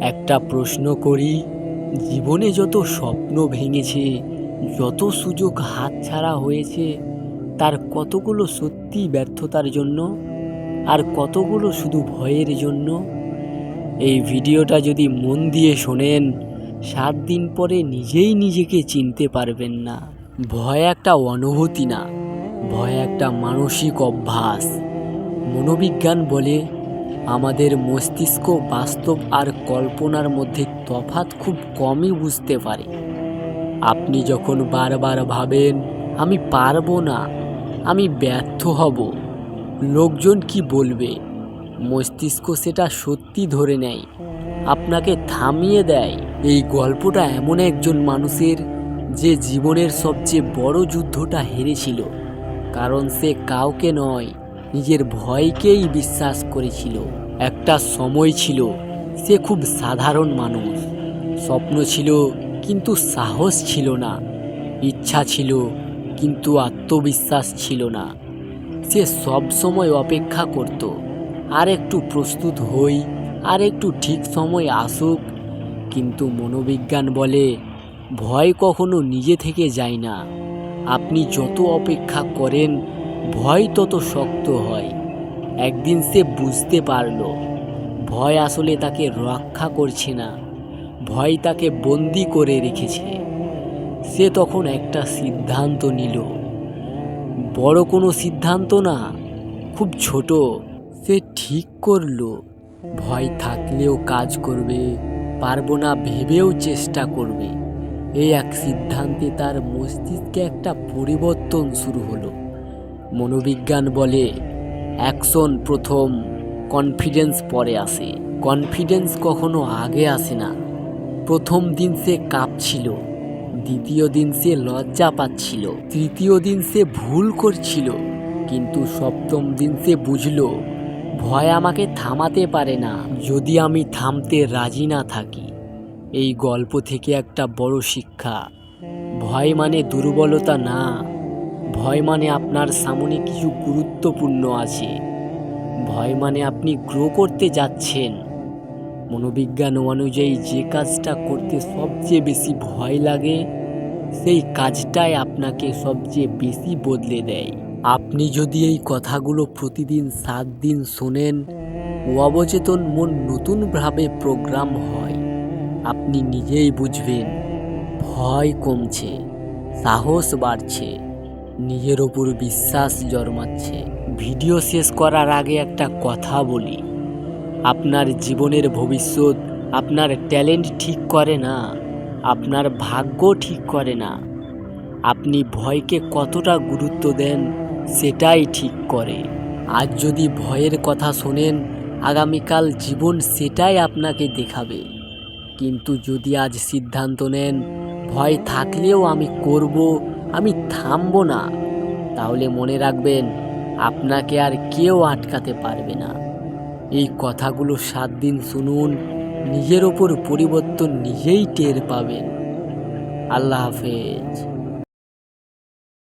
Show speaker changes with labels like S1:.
S1: একটা প্রশ্ন করি, জীবনে যত স্বপ্ন ভেঙেছে, যত সুযোগ হাতছাড়া হয়েছে, তার কতগুলো সত্যি ব্যর্থতার জন্য আর কতগুলো শুধু ভয়ের জন্য? এই ভিডিওটা যদি মন দিয়ে শোনেন, সাত দিন পরে নিজেই নিজেকে চিনতে পারবেন না। ভয় একটা অনুভূতি না, ভয় একটা মানসিক অভ্যাস। মনোবিজ্ঞান বলে আমাদের মস্তিষ্ক বাস্তব আর কল্পনার মধ্যে তফাৎ খুব কমই বুঝতে পারে। আপনি যখন বারবার ভাবেন, আমি পারব না, আমি ব্যর্থ হব লোকজন কি বলবে? মস্তিষ্ক সেটা সত্যি ধরে নেয়, আপনাকে থামিয়ে দেয়। এই গল্পটা এমন একজন মানুষের, যে জীবনের সবচেয়ে বড় যুদ্ধটা হেরেছিল, কারণ সে কাউকে নয় নিজের ভয়কেই বিশ্বাস করেছিল। একটা সময় ছিল, সে খুব সাধারণ মানুষ। স্বপ্ন ছিল, কিন্তু সাহস ছিল না। ইচ্ছা ছিল, কিন্তু আত্মবিশ্বাস ছিল না। সে সব সময় অপেক্ষা করত, আর একটু প্রস্তুত হই, আর একটু ঠিক সময় আসুক। কিন্তু মনোবিজ্ঞান বলে, ভয় কখনো নিজে থেকে যায় না। আপনি যত অপেক্ষা করেন ভয় তত শক্ত হয়। একদিন সে বুঝতে পারল, ভয় আসলে তাকে রক্ষা করছে না, ভয় তাকে বন্দি করে রেখেছে। সে তখন একটা সিদ্ধান্ত নিল। বড় কোনো সিদ্ধান্ত না, খুব ছোট। সে ঠিক করল, ভয় থাকলেও কাজ করবে, পারব না ভেবেও চেষ্টা করবে। এই এক সিদ্ধান্তে তার মস্তিষ্কে একটা পরিবর্তন শুরু হলো। মনোবিজ্ঞান বলে অ্যাকশন প্রথম কনফিডেন্স পরে আসে। কনফিডেন্স কখনো আগে আসে না। প্রথম দিন সে কাঁপছিল, দ্বিতীয় দিন সে লজ্জা পাচ্ছিল, তৃতীয় দিন সে ভুল করছিল, কিন্তু সপ্তম দিন সে বুঝল, ভয় আমাকে থামাতে পারে না, যদি আমি থামতে রাজি না থাকি। এই গল্প থেকে একটা বড় শিক্ষা, ভয় মানে দুর্বলতা না। ভয় মানে আপনার সামনে কিছু গুরুত্বপূর্ণ আছে। ভয় মানে আপনি গ্রো করতে যাচ্ছেন। মনোবিজ্ঞান অনুযায়ী যে কাজটা করতে সবচেয়ে বেশি ভয় লাগে, সেই কাজটাই আপনাকে সবচেয়ে বেশি বদলে দেয়। আপনি যদি এই কথাগুলো প্রতিদিন সাত দিন শোনেন, অবচেতন মন নতুনভাবে প্রোগ্রাম হয়। আপনি নিজেই বুঝবেন, ভয় কমছে, সাহস বাড়ছে। নিজের ওপর বিশ্বাস জন্মাচ্ছে। ভিডিও শেষ করার আগে একটা কথা বলি। আপনার জীবনের ভবিষ্যৎ আপনার ট্যালেন্ট ঠিক করে না, আপনার ভাগ্য ঠিক করে না। আপনি ভয়কে কতটা গুরুত্ব দেন সেটাই ঠিক করে। আজ যদি ভয়ের কথা শোনেন, আগামীকাল জীবন সেটাই আপনাকে দেখাবে। কিন্তু যদি আজ সিদ্ধান্ত নেন, ভয় থাকলেও আমি করব আমি থামব না। তাহলে মনে রাখবেন, আপনাকে আর কেউ আটকাতে পারবে না। এই কথাগুলো সাত দিন শুনুন, নিজের ওপর পরিবর্তন নিজেই টের পাবেন। আল্লাহ হাফেজ।